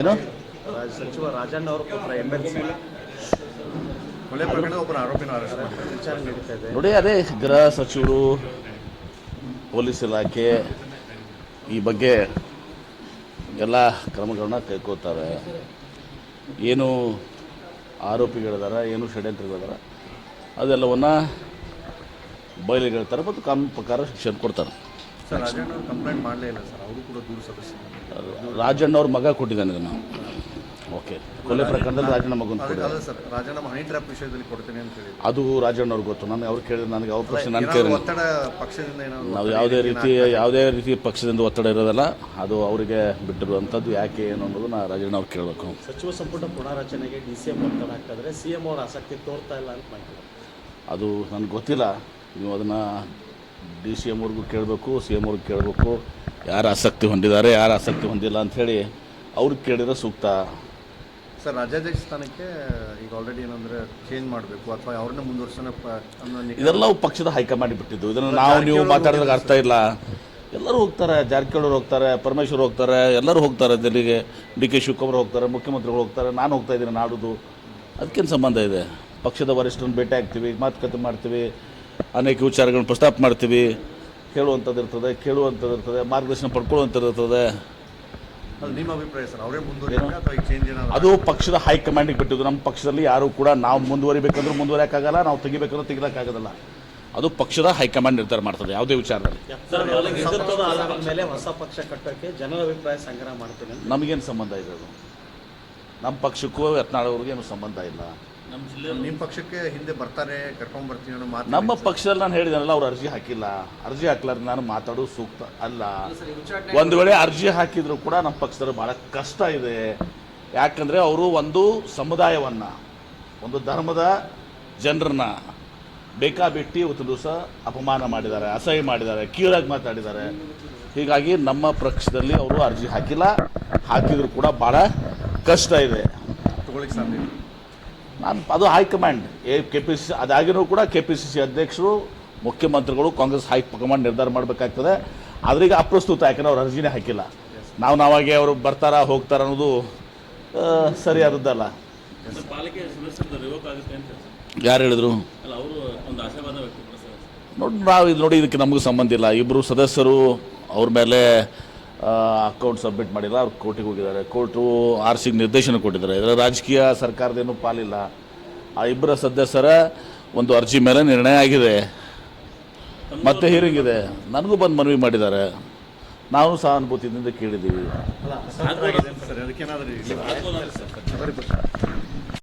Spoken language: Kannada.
ಸಚಿವ ರಾಜಣ್ಣ ಅವರ ಪುತ್ರ ಎಂ ಎಲ್ ಸಿ ಕೊಲೆ ಪ್ರಕರಣ ಒಬ್ಬರ ಆರೋಪಿನ ಅರೆಸ್ಟ್ ಮಾಡಿದ್ದಾರೆ. ವಿಚಾರ ನಡೀತಾ ಇದೆ. ನೋಡಿ ಅದೇ ಗೃಹ ಸಚಿವರು ಪೊಲೀಸ್ ಇಲಾಖೆ ಈ ಬಗ್ಗೆ ಎಲ್ಲ ಕ್ರಮಗಳನ್ನ ಕೈಕೋತಾರೆ ಏನು ಆರೋಪಿಗಳಿದಾರ ಏನು ಷಡ್ಯಂತ್ರಗಳಿದಾರ ಅದೆಲ್ಲವನ್ನು ಬಯಲಿಗೆಳ್ತಾರೆ ಮತ್ತು ಕಾನೂನು ಪ್ರಕಾರ ಶಿಕ್ಷೆ ಕೊಡ್ತಾರೆ. ಸರ್ ರಾಜಣ್ಣ ಅವರು ಕಂಪ್ಲೇಂಟ್ ಮಾಡಲೇ ಇಲ್ಲ ಸರ್. ಅವರು ಕೂಡ ದೂರು ರಾಜಣ್ಣ ಅವ್ರ ಮಗ ಕೊಟ್ಟಿದ್ದಾನೆ ಅದನ್ನು. ಓಕೆ. ಕೊಲೆ ಪ್ರಕರಣದಲ್ಲಿ ರಾಜಣ್ಣ ಮಗು ಅಂತ ಅಲ್ಲ ಸರ್ ರಾಜಣ್ಣ ವಿಷಯದಲ್ಲಿ ಕೊಡ್ತೀನಿ ಅಂತ ಹೇಳಿದ್ರು. ಅದು ರಾಜಣ್ಣ ಅವ್ರಿಗೆ ಗೊತ್ತು. ನಾನು ಅವ್ರು ಕೇಳಿದ್ರೆ ನನಗೆ ಅವ್ರ ಪ್ರಶ್ನೆ ನಾನು ಏನಾದ್ರು ಕೇಳಿದೆ ಒತ್ತಡ ಪಕ್ಷದಿಂದ ಏನಾದ್ರು ನಾವು ಯಾವುದೇ? ರೀತಿ ಯಾವುದೇ ರೀತಿ ಪಕ್ಷದಿಂದ ಒತ್ತಡ ಇರೋದಲ್ಲ ಅದು ಅವರಿಗೆ ಬಿಟ್ಟಿರುವಂಥದ್ದು ಯಾಕೆ ಏನು ಅನ್ನೋದು ನಾ ರಾಜಣ್ಣ ಅವ್ರು ಕೇಳಬೇಕು. ಸಚಿವ ಸಂಪುಟ ಪುನಾರಚನೆಗೆ ಡಿ ಸಿ ಎಂ ಒತ್ತಡ ಹಾಕಿದ್ರೆ ಸಿ ಎಂ ಅವ್ರ ಆಸಕ್ತಿ ತೋರ್ತಾ ಇಲ್ಲ ಅಂತ ಮಾಹಿತಿ ಅದು ನನಗೆ ಗೊತ್ತಿಲ್ಲ. ನೀವು ಅದನ್ನು ಡಿ ಸಿ ಎಂ ಅವ್ರಿಗೂ ಕೇಳಬೇಕು ಸಿ ಎಂ ಅವ್ರಿಗೆ ಕೇಳಬೇಕು ಯಾರು ಆಸಕ್ತಿ ಹೊಂದಿದ್ದಾರೆ ಯಾರು ಆಸಕ್ತಿ ಹೊಂದಿಲ್ಲ ಅಂಥೇಳಿ ಅವ್ರಿಗೆ ಕೇಳಿದ್ರೆ ಸೂಕ್ತ. ಸರ್ ರಾಜ್ಯಾಧ್ಯಕ್ಷ ಸ್ಥಾನಕ್ಕೆ ಈಗ ಆಲ್ರೆಡಿ ಏನಂದ್ರೆ ಚೇಂಜ್ ಮಾಡಬೇಕು ಅಥವಾ ಅವ್ರನ್ನ ಮುಂದುವರ್ಸೋಣ ಇದೆಲ್ಲ ಪಕ್ಷದ ಹೈಕಮಾಂಡ್ ಬಿಟ್ಟಿದ್ದು. ಇದನ್ನು ನಾವು ನೀವು ಮಾತಾಡೋದಕ್ಕೆ ಅರ್ಥ ಇಲ್ಲ. ಎಲ್ಲರೂ ಹೋಗ್ತಾರೆ ಜಾರಕಿಹೊಳಿ ಹೋಗ್ತಾರೆ ಪರಮೇಶ್ವರ್ ಹೋಗ್ತಾರೆ ಎಲ್ಲರೂ ಹೋಗ್ತಾರೆ ದಿಲ್ಲಿಗೆ. ಡಿ ಕೆ ಶಿವಕುಮಾರ್ ಹೋಗ್ತಾರೆ ಮುಖ್ಯಮಂತ್ರಿಗಳು ಹೋಗ್ತಾರೆ ನಾನು ಹೋಗ್ತಾ ಇದ್ದೀನಿ ನಾಡುದು. ಅದಕ್ಕೇನು ಸಂಬಂಧ ಇದೆ? ಪಕ್ಷದ ವರಿಷ್ಠರನ್ನು ಭೇಟಿ ಆಗ್ತೀವಿ ಮಾತುಕತೆ ಮಾಡ್ತೀವಿ. ಅನೇಕ ವಿಚಾರಗಳನ್ನು ಪ್ರಸ್ತಾಪ ಮಾಡ್ತೀವಿ. ಹೇಳುವಂಥದ್ದು ಇರ್ತದೆ ಕೇಳುವಂಥದ್ದು ಇರ್ತದೆ ಮಾರ್ಗದರ್ಶನ ಪಡ್ಕೊಳ್ಳುವಂಥದ್ದು ಇರ್ತದೆ. ಅದು ನಿಮ್ಮ ಅಭಿಪ್ರಾಯ ಸರ್ ಅವರೇ ಮುಂದುವರಿಯಬೇಕು ಅಥವಾ ಚೇಂಜ್ ಏನಾದ್ರು ಅದು ಪಕ್ಷದ ಹೈಕಮಾಂಡಿಗೆ ಬಿಟ್ಟಿದ್ದು. ನಮ್ಮ ಪಕ್ಷದಲ್ಲಿ ಯಾರು ಕೂಡ ನಾವು ಮುಂದುವರಿಬೇಕಂದ್ರೆ ಮುಂದುವರಿಯಕ್ಕಾಗಲ್ಲ ನಾವು ತೆಗಿಬೇಕಂದ್ರೆ ತೆಗಿಯೋಕ್ಕಾಗೋದಿಲ್ಲ ಅದು ಪಕ್ಷದ ಹೈಕಮಾಂಡ್ ನಿರ್ಧಾರ ಮಾಡ್ತದೆ ಯಾವುದೇ ವಿಚಾರದಲ್ಲಿ. ಹಿಂದುತ್ವದ ಆಧಾರದ ಮೇಲೆ ಹೊಸ ಪಕ್ಷ ಕಟ್ಟೋಕ್ಕೆ ಜನರ ಅಭಿಪ್ರಾಯ ಸಂಗ್ರಹ ಮಾಡ್ತೀನಿ ನಮಗೇನು ಸಂಬಂಧ ಇದೆ ಅದು? ನಮ್ಮ ಪಕ್ಷಕ್ಕೂ ಯತ್ನಾಳ್ ಅವ್ರಿಗೂ ಏನು ಸಂಬಂಧ ಇಲ್ಲ. ನಿಮ್ಮ ಪಕ್ಷಕ್ಕೆ ಹಿಂದೆ ಬರ್ತಾರೆ ಕರ್ಕೊಂಡ್ ಬರ್ತೀನಿ ಅನ್ನೋ ಮಾತು ನಮ್ಮ ಪಕ್ಷದಲ್ಲಿ ನಾನು ಹೇಳಿದನಲ್ಲ ಅವ್ರು ಅರ್ಜಿ ಹಾಕಿಲ್ಲ. ಅರ್ಜಿ ಹಾಕ್ಲಾರ್ದು ನಾನು ಮಾತಾಡೋದು ಸೂಕ್ತ ಅಲ್ಲ. ಒಂದು ವೇಳೆ ಅರ್ಜಿ ಹಾಕಿದ್ರು ಕೂಡ ನಮ್ಮ ಪಕ್ಷದಲ್ಲಿ ಭಾಳ ಕಷ್ಟ ಇದೆ. ಯಾಕಂದರೆ ಅವರು ಒಂದು ಸಮುದಾಯವನ್ನು ಒಂದು ಧರ್ಮದ ಜನರನ್ನ ಬೇಕಾಬಿಟ್ಟಿ ಒಂದು ದಿವಸ ಅಪಮಾನ ಮಾಡಿದ್ದಾರೆ ಅಸಹ್ಯ ಮಾಡಿದ್ದಾರೆ ಕೀಳಾಗಿ ಮಾತಾಡಿದ್ದಾರೆ. ಹೀಗಾಗಿ ನಮ್ಮ ಪಕ್ಷದಲ್ಲಿ ಅವರು ಅರ್ಜಿ ಹಾಕಿಲ್ಲ. ಹಾಕಿದ್ರು ಕೂಡ ಭಾಳ ಕಷ್ಟ ಇದೆ. ತಗೊಳ್ಳಿಕ್ಕೆ ಸಾಧ್ಯ. ನಾನು ಅದು high command A K P C C ಅದಾಗಿನೂ ಕೂಡ ಕೆ ಪಿ ಸಿ ಸಿ ಅಧ್ಯಕ್ಷರು ಮುಖ್ಯಮಂತ್ರಿಗಳು ಕಾಂಗ್ರೆಸ್ ಹೈಕಮಾಂಡ್ ನಿರ್ಧಾರ ಮಾಡಬೇಕಾಗ್ತದೆ. ಆದ್ರೆ ಈಗ ಅಪ್ರಸ್ತುತ ಯಾಕಂದ್ರೆ ಅವ್ರು ಅರ್ಜಿನೇ ಹಾಕಿಲ್ಲ. ನಾವು ನಾವಾಗೆ ಅವರು ಬರ್ತಾರ ಹೋಗ್ತಾರ ಅನ್ನೋದು ಸರಿ ಸರಿಯಾದದ್ದಲ್ಲ. ಪಾಲಿಕೆ ಸದಸ್ಯರದ ರಿವೋಕ್ ಆಗುತ್ತೆ ಅಂತ ಯಾರು ಹೇಳಿದ್ರು? ನೋಡಿ ನಾವು ಇದು ನೋಡಿ ಇದಕ್ಕೆ ನಮಗೂ ಸಂಬಂಧ ಇಲ್ಲ. ಇಬ್ಬರು ಸದಸ್ಯರು ಅವ್ರ ಮೇಲೆ ಅಕೌಂಟ್ ಸಬ್ಮಿಟ್ ಮಾಡಿಲ್ಲ, ಅವ್ರು ಕೋರ್ಟಿಗೆ ಹೋಗಿದ್ದಾರೆ. ಕೋರ್ಟು ಆರ್ ಸಿಗೆ ನಿರ್ದೇಶನ ಕೊಟ್ಟಿದ್ದಾರೆ. ಇದರ ರಾಜಕೀಯ ಸರ್ಕಾರದೇನು ಪಾಲಿಲ್ಲ. ಆ ಇಬ್ಬರ ಸದಸ್ಯರ ಒಂದು ಅರ್ಜಿ ಮೇಲೆ ನಿರ್ಣಯ ಆಗಿದೆ. ಮತ್ತೆ ಹಿಯರಿಂಗ್ ಇದೆ. ನನಗೂ ಬಂದು ಮನವಿ ಮಾಡಿದ್ದಾರೆ. ನಾವು ಸಹಾನುಭೂತಿಯಿಂದ ಕೇಳಿದ್ದೀವಿ.